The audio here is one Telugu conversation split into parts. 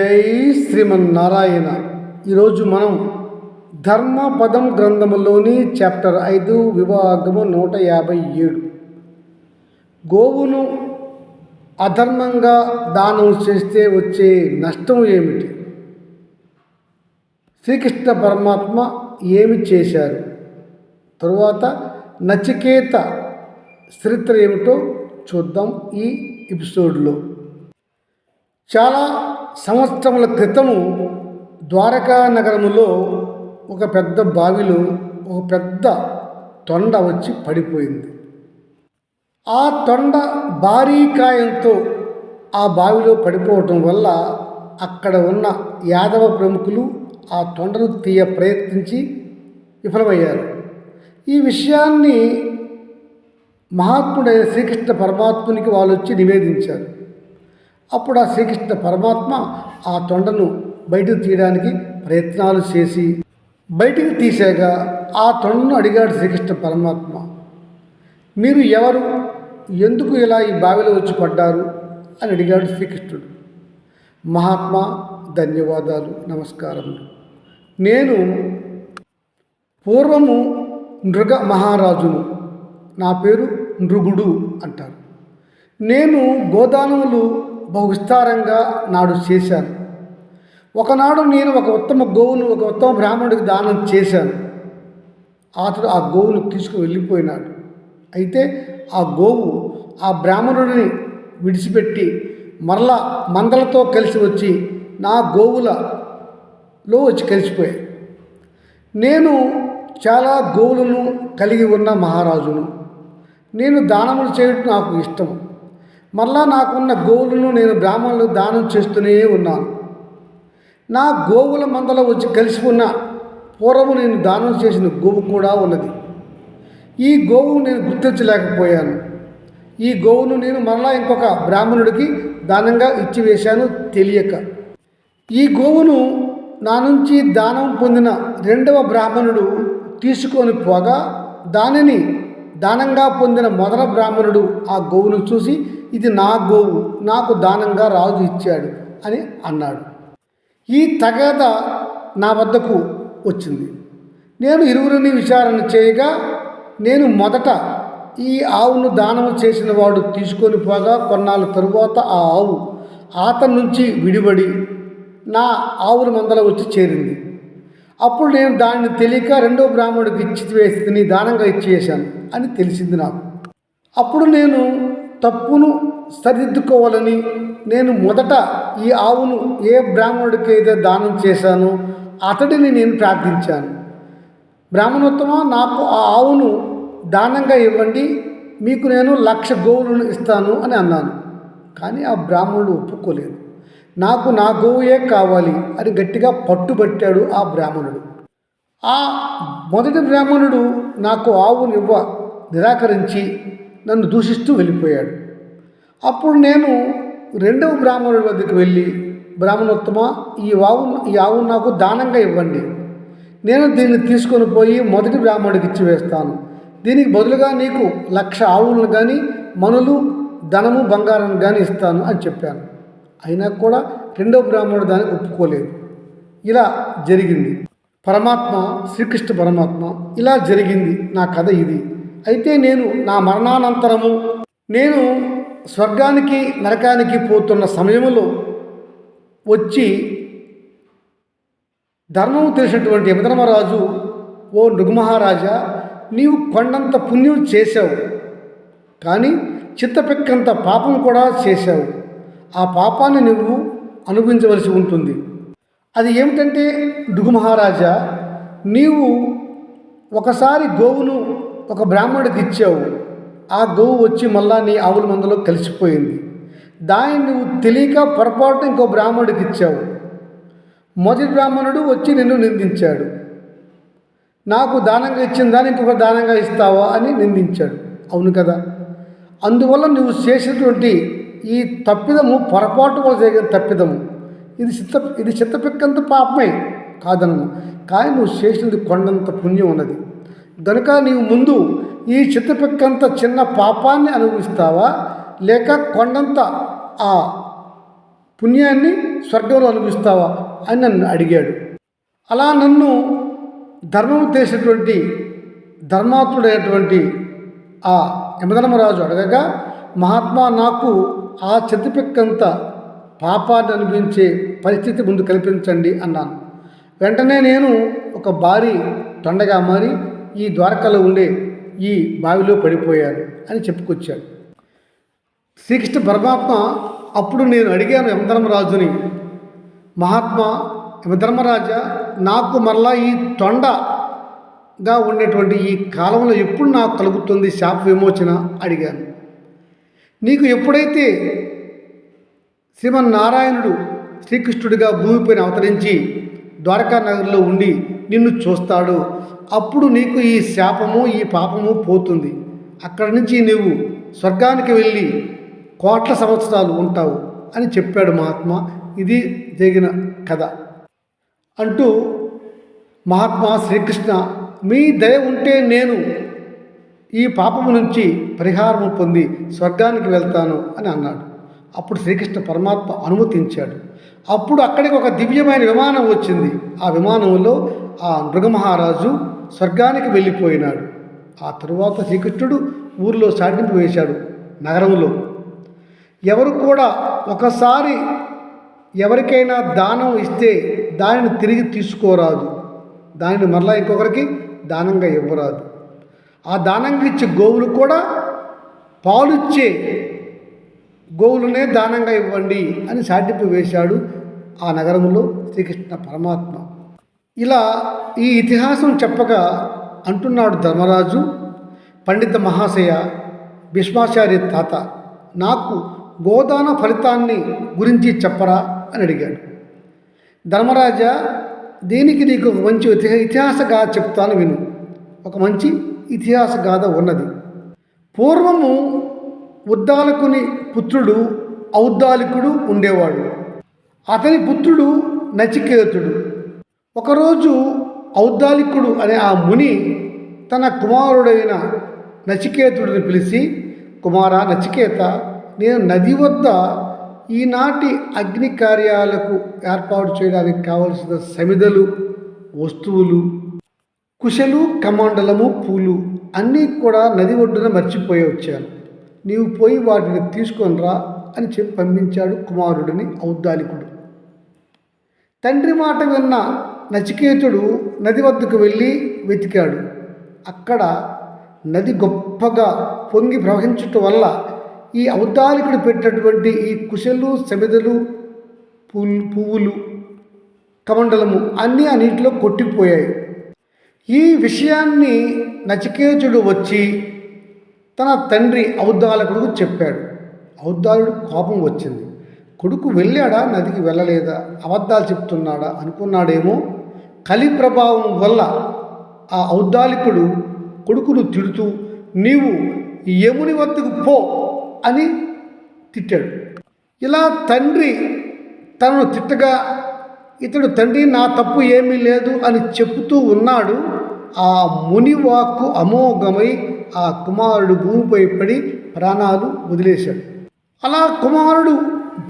జై శ్రీమన్నారాయణ. ఈరోజు మనం ధర్మపదం గ్రంథములోని చాప్టర్ ఐదు విభాగము నూట యాభై ఏడు. గోవును అధర్మంగా దానం చేస్తే వచ్చే నష్టం ఏమిటి? శ్రీకృష్ణ పరమాత్మ ఏమి చేశారు? తరువాత నచికేత చరిత్ర ఏమిటో చూద్దాం ఈ ఎపిసోడ్లో. చాలా సంవత్సరముల క్రితము ద్వారకా నగరములో ఒక పెద్ద బావిలో ఒక పెద్ద తొండ వచ్చి పడిపోయింది. ఆ తొండ భారీ కాయంతో ఆ బావిలో పడిపోవటం వల్ల అక్కడ ఉన్న యాదవ ప్రముఖులు ఆ తొండను తీయ ప్రయత్నించి విఫలమయ్యారు. ఈ విషయాన్ని మహాత్ముడైన శ్రీకృష్ణ పరమాత్మునికి వాళ్ళు వచ్చి నివేదించారు. అప్పుడు ఆ శ్రీకృష్ణ పరమాత్మ ఆ తొండను బయటకు తీయడానికి ప్రయత్నాలు చేసి బయటికి తీసాక ఆ తొండను అడిగాడు శ్రీకృష్ణ పరమాత్మ మీరు ఎవరు? ఎందుకు ఇలా ఈ బావిలో వచ్చి పడ్డారు? అని అడిగాడు శ్రీకృష్ణుడు. మహాత్మా ధన్యవాదాలు నమస్కారములు. నేను పూర్వము నృగ మహారాజును నా పేరు నృగుడు అంటారు. నేను గోదానములు బహు విస్తారంగా నాడు చేశాను. ఒకనాడు నేను ఒక ఉత్తమ గోవును ఒక ఉత్తమ బ్రాహ్మణుడికి దానం చేశాను. అతడు ఆ గోవును తీసుకుని వెళ్ళిపోయినాడు. అయితే ఆ గోవు ఆ బ్రాహ్మణుడిని విడిచిపెట్టి మరలా మందలతో కలిసి వచ్చి నా గోవులలో వచ్చి కలిసిపోయాయి. నేను చాలా గోవులను కలిగి ఉన్న మహారాజును. నేను దానములు చేయడం నాకు ఇష్టం మరలా నాకున్న గోవులను నేను బ్రాహ్మణులు దానం చేస్తూనే ఉన్నాను. నా గోవుల మందలో వచ్చి కలిసి ఉన్న పూర్వము నేను దానం చేసిన గోవు కూడా ఉన్నది. ఈ గోవు నేను గుర్తించలేకపోయాను. ఈ గోవును నేను మరలా ఇంకొక బ్రాహ్మణుడికి దానంగా ఇచ్చి వేశాను తెలియక. ఈ గోవును నా నుంచి దానం పొందిన రెండవ బ్రాహ్మణుడు తీసుకొని పోగా దానిని దానంగా పొందిన మొదల బ్రాహ్మణుడు ఆ గోవును చూసి ఇది నా గోవు నాకు దానంగా రాజు ఇచ్చాడు అని అన్నాడు. ఈ తగద నా వద్దకు వచ్చింది. నేను ఇరువురిని విచారణ చేయగా నేను మొదట ఈ ఆవును దానము చేసిన వాడు తీసుకొని పోగా కొన్నాళ్ళ తరువాత ఆ ఆవు ఆత నుంచి విడిబడి నా ఆవుల మందల వచ్చి చేరింది. అప్పుడు నేను దాన్ని తెలియక రెండో బ్రాహ్మణుడికి ఇచ్చి వేసి దానంగా ఇచ్చేసాను అని తెలిసింది నాకు. అప్పుడు నేను తప్పును సరిదిద్దుకోవాలని నేను మొదట ఈ ఆవును ఏ బ్రాహ్మణుడికి అయితే దానం చేశానో అతడిని నేను ప్రార్థించాను. బ్రాహ్మణోత్తమ నాకు ఆ ఆవును దానంగా ఇవ్వండి మీకు నేను లక్ష గోవులను ఇస్తాను అని అన్నాను. కానీ ఆ బ్రాహ్మణుడు ఒప్పుకోలేదు. నాకు నా గోవుయే కావాలి అని గట్టిగా పట్టుబట్టాడు ఆ బ్రాహ్మణుడు. ఆ మొదటి బ్రాహ్మణుడు నాకు ఆవునివ్వ నిరాకరించి నన్ను దూషిస్తూ వెళ్ళిపోయాడు. అప్పుడు నేను రెండవ బ్రాహ్మణుడి వద్దకు వెళ్ళి బ్రాహ్మణోత్తమ ఈ ఆవు ఈ ఆవును నాకు దానంగా ఇవ్వండి. నేను దీన్ని తీసుకొని పోయి మొదటి బ్రాహ్మణుడికి ఇచ్చి వేస్తాను. దీనికి బదులుగా నీకు లక్ష ఆవులను కానీ మనులు ధనము బంగారం కానీ ఇస్తాను అని చెప్పాను. అయినా కూడా రెండో బ్రాహ్మణుడు దానికి ఒప్పుకోలేదు. ఇలా జరిగింది. పరమాత్మ శ్రీకృష్ణ పరమాత్మ ఇలా జరిగింది. నా కథ ఇది. అయితే నేను నా మరణానంతరము నేను స్వర్గానికి నరకానికి పోతున్న సమయంలో వచ్చి ధర్మం తెలిసినటువంటి యమధర్మరాజు ఓ నృగమహారాజా నీవు కొండంత పుణ్యం చేశావు. కానీ చిత్తపెక్కంత పాపం కూడా చేశావు. ఆ పాపాన్ని నువ్వు అనుభవించవలసి ఉంటుంది. అది ఏమిటంటే డుగు మహారాజా నీవు ఒకసారి గోవును ఒక బ్రాహ్మణుడికి ఇచ్చావు. ఆ గోవు వచ్చి మళ్ళా నీ ఆవుల మందలో కలిసిపోయింది. దాన్ని నువ్వు తెలియక పొరపాటు ఇంకో బ్రాహ్మణుడికి ఇచ్చావు. మొదటి బ్రాహ్మణుడు వచ్చి నిన్ను నిందించాడు. నాకు దానంగా ఇచ్చిన దాన్ని ఇంకొక దానంగా ఇస్తావా అని నిందించాడు. అవును కదా? అందువల్ల నువ్వు చేసినటువంటి ఈ తప్పిదము పొరపాటు వల్ల జరిగిన తప్పిదము. ఇది చిత్త ఇది చిత్తపిక్కంత పాపమే కాదనము. కానీ నువ్వు చేసినది కొండంత పుణ్యం ఉన్నది. గనుక నీవు ముందు ఈ చిత్తపిక్కంత చిన్న పాపాన్ని అనుభవిస్తావా? లేక కొండంత ఆ పుణ్యాన్ని స్వర్గంలో అనుభవిస్తావా? అని నన్ను అడిగాడు. అలా నన్ను ధర్మం చేసినటువంటి ధర్మాత్ముడైనటువంటి ఆ యమధర్మరాజు అడగగా మహాత్మా నాకు ఆ చెతిపెక్కంత పాపాన్ని అనిపించే పరిస్థితి ముందు కల్పించండి అన్నాను. వెంటనే నేను ఒక భారీ తొండగా మారి ఈ ద్వారకలో ఉండే ఈ బావిలో పడిపోయాను అని చెప్పుకొచ్చాడు. శ్రీకృష్ణ పరమాత్మ అప్పుడు నేను అడిగాను యమధర్మరాజుని మహాత్మా యమధర్మరాజా నాకు మరలా ఈ తొండగా ఉండేటువంటి ఈ కాలంలో ఎప్పుడు నాకు కలుగుతుంది శాప విమోచన? అడిగాను. నీకు ఎప్పుడైతే శ్రీమన్నారాయణుడు శ్రీకృష్ణుడిగా భూమిపైన అవతరించి ద్వారకా నగర్లో ఉండి నిన్ను చూస్తాడు అప్పుడు నీకు ఈ శాపము ఈ పాపము పోతుంది. అక్కడి నుంచి నీవు స్వర్గానికి వెళ్ళి కోట్ల సంవత్సరాలు ఉంటావు అని చెప్పాడు మహాత్మ. ఇది జరిగిన కథ. అంటూ మహాత్మా శ్రీకృష్ణ మీ దయ ఉంటే నేను ఈ పాపము నుంచి పరిహారము పొంది స్వర్గానికి వెళ్తాను అని అన్నాడు. అప్పుడు శ్రీకృష్ణ పరమాత్మ అనుమతించాడు. అప్పుడు అక్కడికి ఒక దివ్యమైన విమానం వచ్చింది. ఆ విమానంలో ఆ మృగమహారాజు స్వర్గానికి వెళ్ళిపోయినాడు. ఆ తరువాత శ్రీకృష్ణుడు ఊరిలో సాటింపు వేశాడు నగరంలో. ఎవరు కూడా ఒకసారి ఎవరికైనా దానం ఇస్తే దానిని తిరిగి తీసుకోరాదు. దానిని మరలా ఇంకొకరికి దానంగా ఇవ్వరాదు. ఆ దానంగా ఇచ్చే గోవులు కూడా పాలుచ్చే గోవులనే దానంగా ఇవ్వండి అని సాటింపు వేశాడు ఆ నగరంలో శ్రీకృష్ణ పరమాత్మ. ఇలా ఈ ఇతిహాసం చెప్పగా అంటున్నాడు ధర్మరాజు పండిత మహాశయ భీష్మాచార్య తాత నాకు గోదాన ఫలితాన్ని గురించి చెప్పరా అని అడిగాడు. ధర్మరాజా దీనికి నీకు ఒక మంచి ఇతిహా- ఇతిహాస చెప్తాను విను. ఒక మంచి ఇతిహాస గాథ ఉన్నది. పూర్వము ఉద్దాలకుని పుత్రుడు ఔద్దాలికుడు ఉండేవాడు. అతని పుత్రుడు నచికేతుడు. ఒకరోజు ఔద్దాలికుడు అనే ఆ ముని తన కుమారుడైన నచికేతుడిని పిలిచి కుమార నచికేత నేను నది వద్ద ఈనాటి అగ్ని కార్యాలకు ఏర్పాటు చేయడానికి కావలసిన సమిదలు వస్తువులు కుశలు కమండలము పూలు అన్నీ కూడా నది ఒడ్డున మర్చిపోయి వచ్చాను. నీవు పోయి వాటిని తీసుకొని రా అని చెప్పి పంపించాడు కుమారుడిని ఔద్దాలికుడు. తండ్రి మాట విన్న నచికేతుడు నది వద్దకు వెళ్ళి వెతికాడు. అక్కడ నది గొప్పగా పొంగి ప్రవహించటం వల్ల ఈ ఔద్దాలికుడు పెట్టినటువంటి ఈ కుశలు సమిదలు పూలు పువ్వులు కమండలము అన్నీ ఆ నీటిలో కొట్టిపోయాయి ఈ విషయాన్ని నచికేతుడు వచ్చి తన తండ్రి ఔద్దాలకుడుకు చెప్పాడు. ఔద్దాలుడు కోపం వచ్చింది. కొడుకు వెళ్ళాడా? నదికి వెళ్ళలేదా? అబద్ధాలు చెప్తున్నాడా? అనుకున్నాడేమో. కలి ప్రభావం వల్ల ఆ ఔద్దాలికుడు కొడుకును తిడుతూ నీవు యముని వద్దకు పో అని తిట్టాడు. ఇలా తండ్రి తనను తిట్టగా ఇతడు తండ్రి నా తప్పు ఏమీ లేదు అని చెప్తూ ఉన్నాడు. ఆ మునివాక్కు అమోఘమై ఆ కుమారుడు భూమిపై పడి ప్రాణాలు వదిలేశాడు. అలా కుమారుడు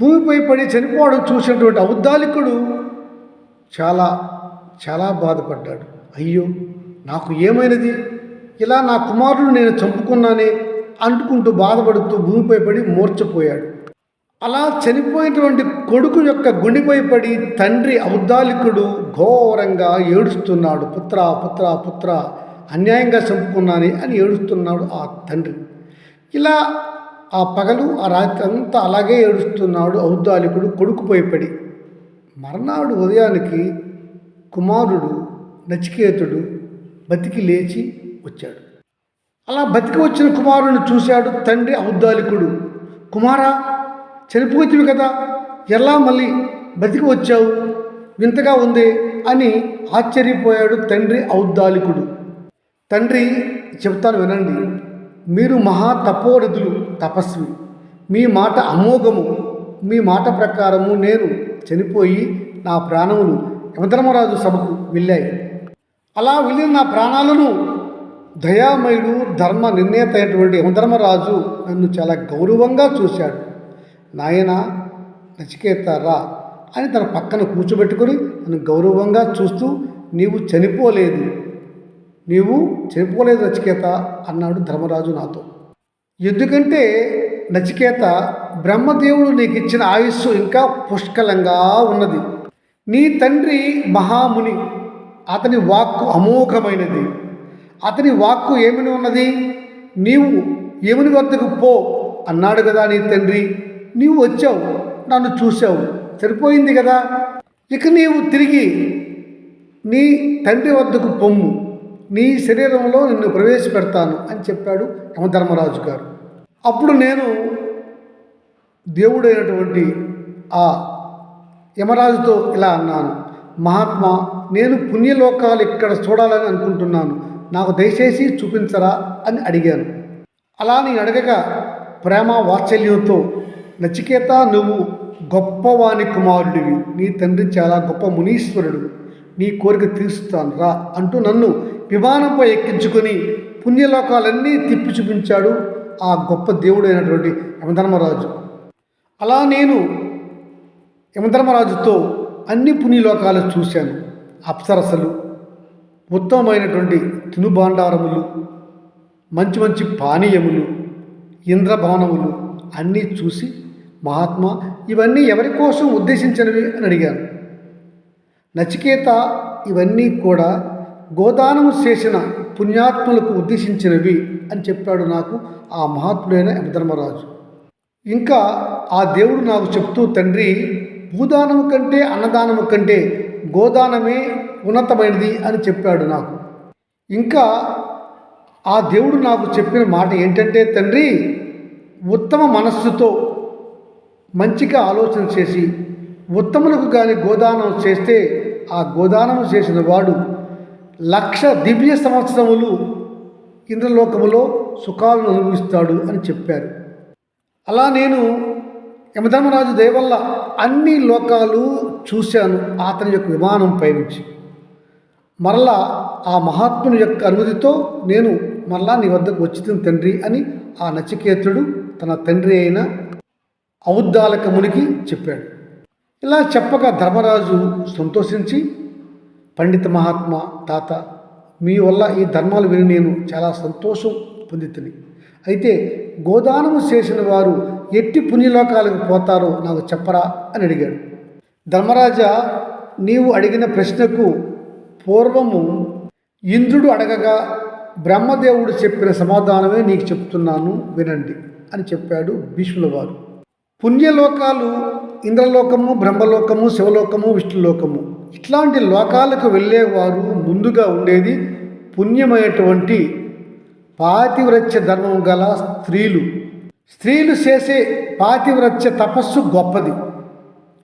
భూమిపై పడి చనిపోవడం చూసినటువంటి ఔద్దాలికుడు చాలా చాలా బాధపడ్డాడు. అయ్యో నాకు ఏమైనది? ఇలా నా కుమారుడు నేను చంపుకున్నానే అంటుకుంటూ బాధపడుతూ భూమిపై పడి మూర్చపోయాడు అలా చనిపోయినటువంటి కొడుకు యొక్క గుండిపై పడి తండ్రి ఔద్దాలికుడు ఘోరంగా ఏడుస్తున్నాడు. పుత్ర పుత్ర పుత్ర అన్యాయంగా చంపుకున్నాని అని ఏడుస్తున్నాడు ఆ తండ్రి. ఇలా ఆ పగలు ఆ రాత్రి అంతా అలాగే ఏడుస్తున్నాడు ఔద్దాలికుడు కొడుకుపోయి పడి. మర్నాడు ఉదయానికి కుమారుడు నచికేతుడు బతికి లేచి వచ్చాడు. అలా బతికి వచ్చిన కుమారుని చూశాడు తండ్రి ఔద్దాలికుడు. కుమారా చనిపోతివి కదా. ఎలా మళ్ళీ బతికి వచ్చావు? వింతగా ఉంది అని ఆశ్చర్యపోయాడు తండ్రి ఔద్దాలికుడు. తండ్రి చెప్తాను వినండి. మీరు మహా తపోరథులు తపస్వి. మీ మాట అమోఘము. మీ మాట ప్రకారము నేను చనిపోయి నా ప్రాణములు యమధర్మరాజు సభకు వెళ్ళాయి. అలా వెళ్ళిన నా ప్రాణాలను దయామయుడు ధర్మ నిర్ణేత అయినటువంటి యమధర్మరాజు నన్ను చాలా గౌరవంగా చూశాడు. నాయన నచికేత రా అని తన పక్కన కూర్చోబెట్టుకొని తను గౌరవంగా చూస్తూ నీవు చనిపోలేదు. నీవు చనిపోలేదు నచికేత అన్నాడు ధర్మరాజు నాతో. ఎందుకంటే నచికేత బ్రహ్మదేవుడు నీకు ఇచ్చిన ఆయుస్సు ఇంకా పుష్కలంగా ఉన్నది. నీ తండ్రి మహాముని అతని వాక్కు అమోఘమైనది. అతని వాక్కు ఏమని ఉన్నది? నీవు యముని వద్దకు పో అన్నాడు కదా నీ తండ్రి. నీవు వచ్చావు నన్ను చూసావు సరిపోయింది కదా? ఇక నీవు తిరిగి నీ తండ్రి వద్దకు పొమ్ము నీ శరీరంలో నిన్ను ప్రవేశపెడతాను అని చెప్పాడు యమధర్మరాజు గారు. అప్పుడు నేను దేవుడైనటువంటి ఆ యమరాజుతో ఇలా అన్నాను మహాత్మా నేను పుణ్యలోకాలు ఇక్కడ చూడాలని అనుకుంటున్నాను. నాకు దయచేసి చూపించరా? అని అడిగాను. అలా నేను అడగక ప్రేమ వాత్సల్యంతో నచికేత నువ్వు గొప్పవాని కుమారుడివి. నీ తండ్రి చాలా గొప్ప మునీశ్వరుడు. నీ కోరిక తీరుస్తాను రా అంటూ నన్ను విమానంపై ఎక్కించుకొని పుణ్యలోకాలన్నీ తిప్పి చూపించాడు ఆ గొప్ప దేవుడైనటువంటి యమధర్మరాజు. అలా నేను యమధర్మరాజుతో అన్ని పుణ్యలోకాలు చూశాను. అప్సరసలు ఉత్తమమైనటువంటి తినుబాండారములు మంచి మంచి పానీయములు ఇంద్రభవనములు అన్నీ చూసి మహాత్మా ఇవన్నీ ఎవరి కోసం ఉద్దేశించినవి అని అడిగాను నచికేత ఇవన్నీ కూడా గోదానం చేసిన పుణ్యాత్ములకు ఉద్దేశించినవి అని చెప్పాడు నాకు ఆ మహాత్ముడైన యమధర్మరాజు. ఇంకా ఆ దేవుడు నాకు చెప్తూ తండ్రి భూదానము కంటే అన్నదానము కంటే గోదానమే ఉన్నతమైనది అని చెప్పాడు నాకు. ఇంకా ఆ దేవుడు నాకు చెప్పిన మాట ఏంటంటే తండ్రి ఉత్తమ మనస్సుతో మంచిగా ఆలోచన చేసి ఉత్తములకు కానీ గోదానం చేస్తే ఆ గోదానం చేసిన వాడు లక్ష దివ్య సంవత్సరములు ఇంద్రలోకములో సుఖాలను అనుభవిస్తాడు అని చెప్పారు. అలా నేను యమధర్మరాజు దయవల్ల అన్ని లోకాలు చూశాను అతని యొక్క విమానం పైనుంచి. మరలా ఆ మహాత్ముని యొక్క అనుమతితో నేను మరలా నీ వద్దకు వచ్చిన తండ్రి అని ఆ నచికేతుడు తన తండ్రి అయిన ఔద్దాలకమునికి చెప్పాడు. ఇలా చెప్పగా ధర్మరాజు సంతోషించి పండిత మహాత్మ తాత మీ వల్ల ఈ ధర్మాలు విని నేను చాలా సంతోషం పొందితిని. అయితే గోదానము చేసిన వారు ఎట్టి పుణ్యలోకాలకు పోతారో నాకు చెప్పరా? అని అడిగాడు. ధర్మరాజా నీవు అడిగిన ప్రశ్నకు పూర్వము ఇంద్రుడు అడగగా బ్రహ్మదేవుడు చెప్పిన సమాధానమే నీకు చెప్తున్నాను వినండి అని చెప్పాడు భీష్ముల వారు పుణ్యలోకాలు ఇంద్రలోకము బ్రహ్మలోకము శివలోకము విష్ణులోకము. ఇట్లాంటి లోకాలకు వెళ్ళేవారు ముందుగా ఉండేది పుణ్యమైనటువంటి పాతివ్రత్య ధర్మం గల స్త్రీలు. స్త్రీలు చేసే పాతివ్రత్య తపస్సు గొప్పది.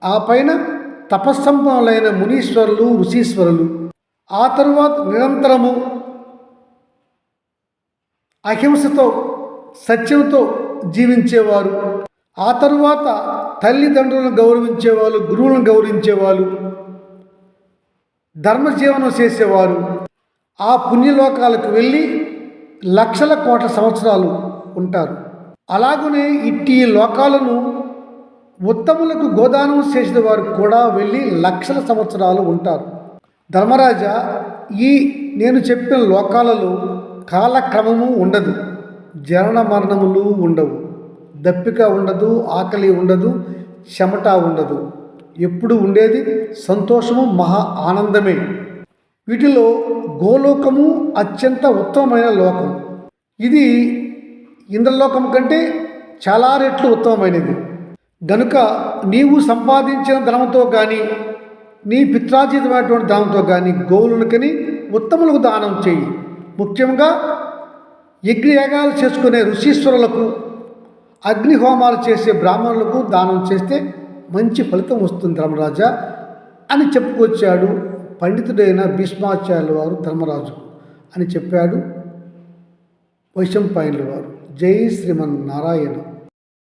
ఆ పైన తపస్సంపన్నులైన మునీశ్వరులు ఋషీశ్వరులు. ఆ తరువాత నిరంతరము అహింసతో సత్యంతో జీవించేవారు. ఆ తరువాత తల్లిదండ్రులను గౌరవించేవాళ్ళు గురువులను గౌరవించేవాళ్ళు ధర్మజీవనం చేసేవారు. ఆ పుణ్యలోకాలకు వెళ్ళి లక్షల కోట్ల సంవత్సరాలు ఉంటారు. అలాగనే ఇట్టి లోకాలను ఉత్తములకు గోదానం చేసిన వారు కూడా వెళ్ళి లక్షల సంవత్సరాలు ఉంటారు. ధర్మరాజా ఈ నేను చెప్పిన లోకాలలో కాలక్రమము ఉండదు. జనన మరణములు ఉండవు. దప్పిక ఉండదు ఆకలి ఉండదు చెమట ఉండదు. ఎప్పుడు ఉండేది? సంతోషము మహా ఆనందమే. వీటిలో గోలోకము అత్యంత ఉత్తమమైన లోకం. ఇది ఇంద్రలోకం కంటే చాలా రెట్లు ఉత్తమమైనది. గనుక నీవు సంపాదించిన ధనంతో కానీ నీ పిత్రాజీతమైనటువంటి దానంతో కానీ గోవులకని ఉత్తములకు దానం చేయి. ముఖ్యంగా యజ్ఞయాగాలు చేసుకునే ఋషీశ్వరులకు అగ్నిహోమాలు చేసే బ్రాహ్మణులకు దానం చేస్తే మంచి ఫలితం వస్తుంది ధర్మరాజా అని చెప్పుకొచ్చాడు పండితుడైన భీష్మాచార్యుల వారు ధర్మరాజు అని చెప్పాడు వైశంపాయనుల వారు. జై శ్రీమన్నారాయణ.